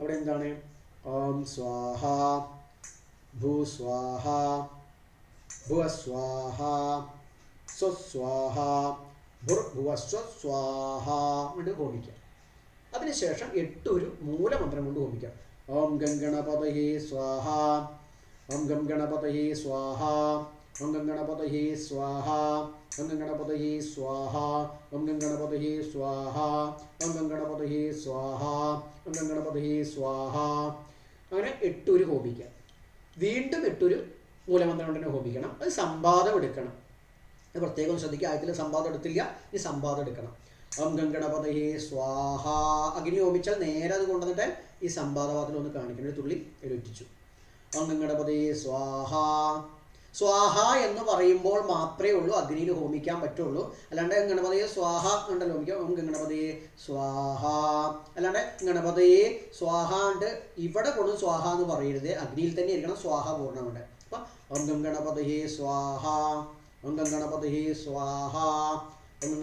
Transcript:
അവിടെ എന്താണ്? ഓം സ്വാഹ ഭൂസ്വാഹ ഭുവസ്വാഹ സ്വസ്വാഹ ഭുർഭുവസ്വസ്വാഹ കൊണ്ട് ഹോമിക്കാം. അതിനുശേഷം എട്ടൊരു മൂലമന്ത്രം കൊണ്ട് ഹോമിക്കാം. ഓം ഗം ഗണപതയേ സ്വാഹ ഓം ഗം ഗണപതയേ സ്വാഹ ഗം ഗണപതയേ സ്വാഹ. ഓം ഗം ഗണപതയേ സ്വാഹ. ഓം ഗം ഗണപതയേ സ്വാഹ. ഓം ഗം ഗണപതയേ സ്വാഹ. അങ്ങനെ എട്ടൊരു ഹോമിക്കാം വീണ്ടും എട്ടൊരു മൂലമന്ത്രം കൊണ്ട് തന്നെ ഹോമിക്കണം അത് സംവാദം എടുക്കണം. പ്രത്യേകം ശ്രദ്ധിക്കുക. ആയത്തിൽ സംവാദം എടുത്തില്ല. ഈ സംവാദം എടുക്കണം. ഓം ഗംഗണപതയേ സ്വാഹ. അഗ്നി ഹോമിച്ചാൽ നേരെ അത് കൊണ്ടുവന്നിട്ട് ഈ സംവാദവാദത്തിൽ ഒന്ന് കാണിക്കണം. ഒരു തുള്ളി എഴുതിച്ചു ഓം ഗംഗണപതയേ സ്വാഹ. സ്വാഹ എന്ന് പറയുമ്പോൾ മാത്രമേ ഉള്ളൂ അഗ്നിയിൽ ഹോമിക്കാൻ പറ്റുള്ളൂ. അല്ലാണ്ട് ഗണപതിയെ സ്വാഹ ഉണ്ടല്ലോ ഹോമിക്കാം ഗണപതിയെ സ്വാഹ. അല്ലാണ്ട് ഗണപതിയെ സ്വാഹ ഉണ്ട് ഇവിടെ കൊണ്ട് സ്വാഹ എന്ന് പറയരുത്. അഗ്നിയിൽ തന്നെ ഇരിക്കണം സ്വാഹ പൂർണമുണ്ട് അപ്പം ഓം ഗണപതിയെ സ്വാഹ ഓം ഗണപതിയെ സ്വാഹ ഗം